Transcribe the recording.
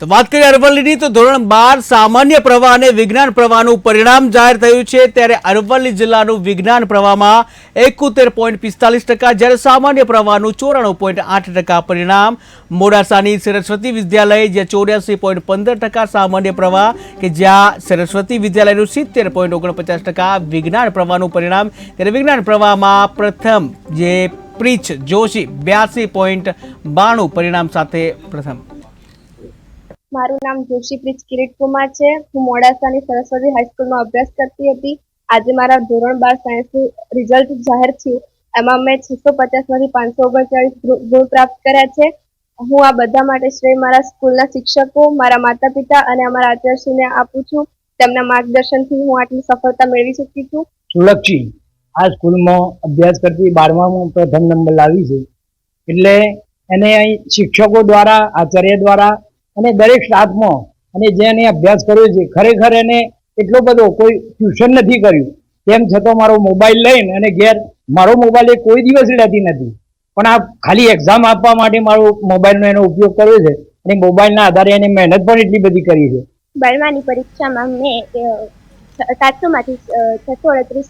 તો વાત કરીએ અરવલ્લીની, તો ધોરણ બાર સામાન્ય પ્રવાહ અને વિજ્ઞાન પ્રવાહનું પરિણામ જાહેર થયું છે. ત્યારે અરવલ્લી જિલ્લાનું વિજ્ઞાન પ્રવાહમાં એકોતેર પોઈન્ટ પિસ્તાલીસ ટકા, જ્યારે સામાન્ય પ્રવાહનું ચોરાણું પોઈન્ટ આઠ ટકા પરિણામ મોડાસાની સરસ્વતી વિદ્યાલય, જ્યાં ચોર્યાસી પોઈન્ટ પંદર ટકા સામાન્ય પ્રવાહ કે જ્યાં સરસ્વતી વિદ્યાલયનું સિત્તેર પોઈન્ટ ઓગણપચાસ ટકા વિજ્ઞાન પ્રવાહનું પરિણામ. ત્યારે વિજ્ઞાન પ્રવાહમાં પ્રથમ જે પ્રીચ, જોશી, બ્યાસી પોઈન્ટ બાણું પરિણામ સાથે પ્રથમ. મારું નામ જોશી પ્રીત કુમાર છે. હું મોડાસાની સરસ્વતી હાઈસ્કૂલમાં અભ્યાસ કરતી હતી. આજે મારા ધોરણ બાર સાયન્સનું રિઝલ્ટ જાહેર થયું. એમાં મેં છસો પચાસમાંથી પાંચસો ઓગણચાળીસ ગુણ પ્રાપ્ત કર્યા છે. હું આ બધા માટે શ્રેય મારા સ્કૂલના શિક્ષકો, મારા માતા પિતા અને અમારા આચાર્યશ્રીને આપું છું. તેમના માર્ગદર્શનથી હું આટલી સફળતા મેળવી શકી છું. સુલક્ષી આ સ્કૂલમાં અભ્યાસ કરતી બારમામાં પ્રથમ નંબર લાવી છે. એટલે એને અહીં શિક્ષકો દ્વારા, આચાર્ય દ્વારા અને દરેક સ્ટાફમાં અને જેને અભ્યાસ કર્યો છે, ખરેખર એને એટલો બધો કોઈ ટ્યુશન નથી કર્યું. તેમ છતાં મારો મોબાઈલ લઈને અને ઘેર મારો મોબાઈલ એ કોઈ દિવસ લેતી નથી. પણ આ ખાલી એક્ઝામ આપવા માટે મારો મોબાઈલનો એનો ઉપયોગ કર્યો છે અને મોબાઈલના આધારે એને મહેનત પણ એટલી બધી કરી છે. બારમાની પરીક્ષામાં મેં સાતસોમાંથી છસો અડત્રીસ